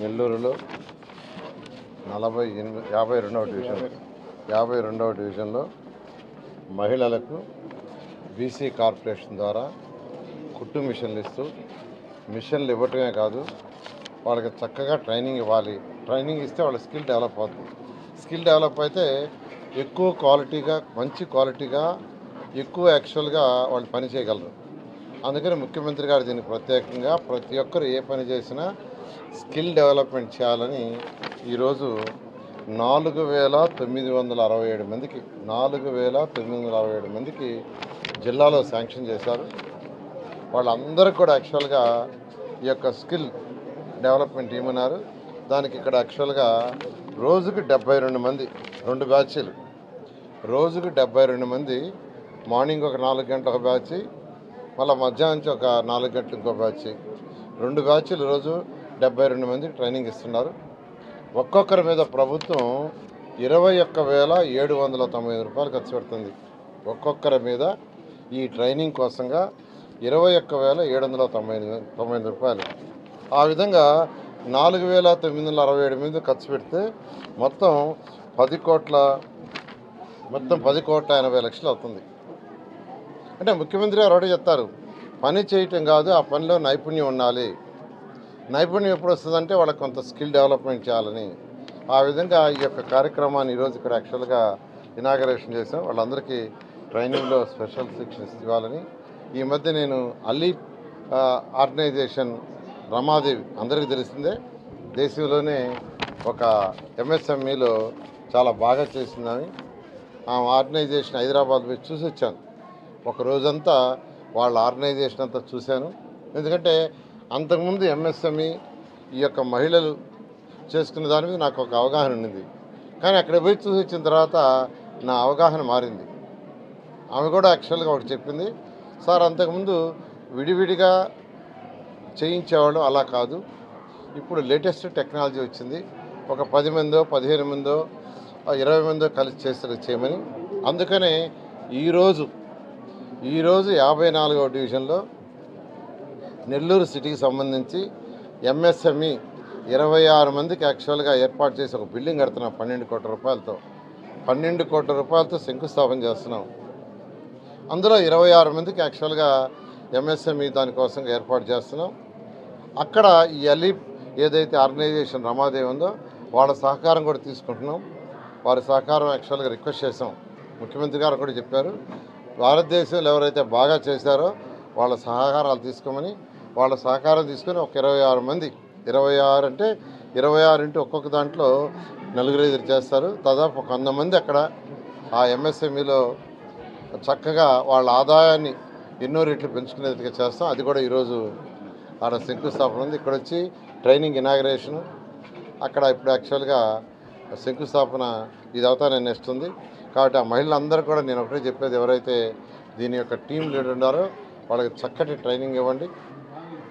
నెల్లూరులో నలభై ఎనిమిది యాభై రెండవ డివిజన్ యాభై రెండవ డివిజన్లో మహిళలకు బీసీ కార్పొరేషన్ ద్వారా కుట్టు మిషన్లు ఇస్తూ మిషన్లు ఇవ్వటమే కాదు వాళ్ళకి చక్కగా ట్రైనింగ్ ఇవ్వాలి. ట్రైనింగ్ ఇస్తే వాళ్ళ స్కిల్ డెవలప్ అవుతుంది. స్కిల్ డెవలప్ అయితే ఎక్కువ క్వాలిటీగా మంచి క్వాలిటీగా ఎక్కువ యాక్చువల్గా వాళ్ళు పని చేయగలరు. అందుకని ముఖ్యమంత్రి గారు దీనికి ప్రత్యేకంగా ప్రతి ఒక్కరు ఏ పని చేసినా స్కిల్ డెవలప్మెంట్ చేయాలని ఈరోజు నాలుగు వేల తొమ్మిది వందల అరవై ఏడు మందికి నాలుగు వేల తొమ్మిది వందల అరవై ఏడు మందికి జిల్లాలో శాంక్షన్ చేశారు. వాళ్ళందరూ కూడా యాక్చువల్గా ఈ యొక్క స్కిల్ డెవలప్మెంట్ టీం ఉన్నారు. దానికి ఇక్కడ యాక్చువల్గా రోజుకి డెబ్బై రెండు మంది రెండు బ్యాచ్లు. రోజుకి డెబ్బై రెండు మంది మార్నింగ్ ఒక నాలుగు గంటల ఒక బ్యాచ్ మళ్ళీ మధ్యాహ్నం నుంచి ఒక నాలుగు గంటలు ఇంకో బ్యాచ్. రెండు బ్యాచ్లు రోజు డెబ్బై రెండు మంది ట్రైనింగ్ ఇస్తున్నారు. ఒక్కొక్కరి మీద ప్రభుత్వం ఇరవై ఒక్క వేల ఏడు వందల తొంభై రూపాయలు ఖర్చు పెడుతుంది. ఒక్కొక్కరి మీద ఈ ట్రైనింగ్ కోసంగా ఇరవై ఒక్క వేల ఏడు వందల తొంభై తొంభై రూపాయలు. ఆ విధంగా నాలుగు వేల తొమ్మిది వందల అరవై ఏడు మీద ఖర్చు పెడితే మొత్తం పది కోట్ల మొత్తం పది కోట్ల ఎనభై లక్షలు అవుతుంది. అంటే ముఖ్యమంత్రి గారు ఒకటి చెప్తారు పని చేయటం కాదు ఆ పనిలో నైపుణ్యం ఉండాలి. నైపుణ్యం ఎప్పుడు వస్తుందంటే వాళ్ళకి కొంత స్కిల్ డెవలప్మెంట్ చేయాలని. ఆ విధంగా ఈ యొక్క కార్యక్రమాన్ని ఈరోజు ఇక్కడ యాక్చువల్గా ఇనాగరేషన్ చేసాం వాళ్ళందరికీ ట్రైనింగ్లో స్పెషల్ శిక్షణ ఇవ్వాలని. ఈ మధ్య నేను అలీ ఆర్గనైజేషన్ రమాదేవి. అందరికీ తెలిసిందే దేశంలోనే ఒక ఎంఎస్ఎంఈలో చాలా బాగా చేసిందని ఆ ఆర్గనైజేషన్ హైదరాబాద్ పోయి చూసి వచ్చాను ఒక రోజంతా వాళ్ళ ఆర్గనైజేషన్ అంతా చూశాను. ఎందుకంటే అంతకుముందు ఎంఎస్ఎంఈ ఈ యొక్క మహిళలు చేసుకున్న దాని మీద నాకు ఒక అవగాహన ఉండింది. కానీ అక్కడ పోయి చూసి వచ్చిన తర్వాత నా అవగాహన మారింది. ఆమె కూడా యాక్చువల్గా ఒకటి చెప్పింది సార్ అంతకుముందు విడివిడిగా చేయించేవాళ్ళం అలా కాదు. ఇప్పుడు లేటెస్ట్ టెక్నాలజీ వచ్చింది. ఒక పది మందో పదిహేను మందో ఇరవై మందో కలిసి చేస్తారు చేయమని. అందుకనే ఈరోజు ఈరోజు యాభై నాలుగవ డివిజన్లో నెల్లూరు సిటీకి సంబంధించి ఎంఎస్ఎంఈ ఇరవై ఆరు మందికి యాక్చువల్గా ఏర్పాటు చేసి ఒక బిల్డింగ్ కడుతున్నాం పన్నెండు కోట్ల రూపాయలతో. పన్నెండు కోట్ల రూపాయలతో శంకుస్థాపన చేస్తున్నాం. అందులో ఇరవై ఆరు మందికి యాక్చువల్గా ఎంఎస్ఎంఈ దానికోసం ఏర్పాటు చేస్తున్నాం. అక్కడ ఈ అలీప్ ఏదైతే ఆర్గనైజేషన్ రమాదేవి ఉందో వాళ్ళ సహకారం కూడా తీసుకుంటున్నాం. వారి సహకారం యాక్చువల్గా రిక్వెస్ట్ చేసాం ముఖ్యమంత్రి గారు కూడా చెప్పారు. భారతదేశంలో ఎవరైతే బాగా చేశారో వాళ్ళ సహకారాలు తీసుకోమని వాళ్ళ సహకారం తీసుకొని ఒక ఇరవై ఆరు మంది ఇరవై ఆరు అంటే ఇరవై ఆరు ఇంటి ఒక్కొక్క దాంట్లో నలుగురు ఐదుగురు చేస్తారు. దాదాపు ఒక వంద మంది అక్కడ ఆ ఎంఎస్ఎంఈలో చక్కగా వాళ్ళ ఆదాయాన్ని ఎన్నో రెట్లు పెంచుకునేదిగా చేస్తాం. అది కూడా ఈరోజు ఆడ శంకుస్థాపన ఉంది. ఇక్కడ వచ్చి ట్రైనింగ్ ఇనాగ్రేషను. అక్కడ ఇప్పుడు యాక్చువల్గా శంకుస్థాపన ఇది అవుతానే నెక్స్ట్ ఉంది. కాబట్టి ఆ మహిళలందరూ కూడా నేను ఒకటే చెప్పేది ఎవరైతే దీని యొక్క టీం లీడర్ ఉన్నారో వాళ్ళకి చక్కటి ట్రైనింగ్ ఇవ్వండి.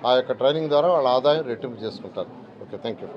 ఆ యొక్క ట్రైనింగ్ ద్వారా వాళ్ళ ఆదాయం రెట్టింపు చేసుకుంటారు. Okay thank you.